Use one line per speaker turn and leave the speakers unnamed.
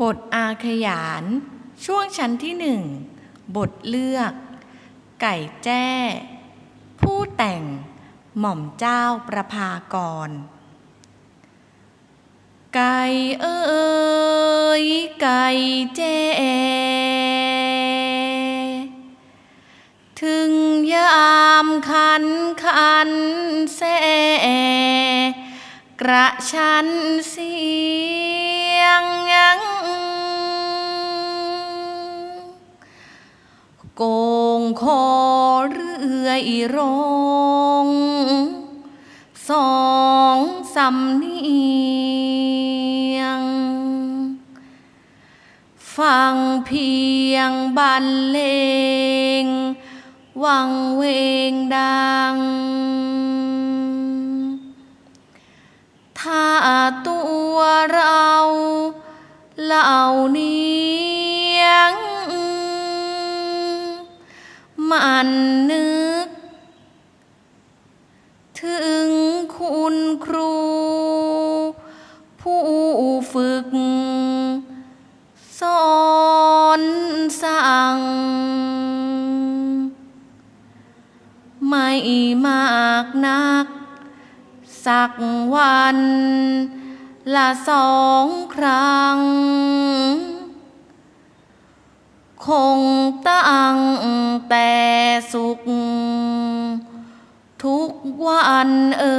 บทอาขยาน ช่วงชั้นที่หนึ่งบทเลือก ไก่แจ้ ผู้แต่ง หม่อมเจ้าประภากร ไก่เอ้ยไก่แจ้ ถึงยามคันคันแสกระชันสี โกงคอเรื่อยร้องสองสำเนียง ฟังเพียงบรรเลง วังเวงดัง ถ้าตัวเราเหล่านี้ มันนึก ถึงคุณครู ผู้ฝึก สอนสั่ง ไม่มากนัก สักวัน ละสองครั้ง คงตั้งแต่สุข ทุกวันเอ่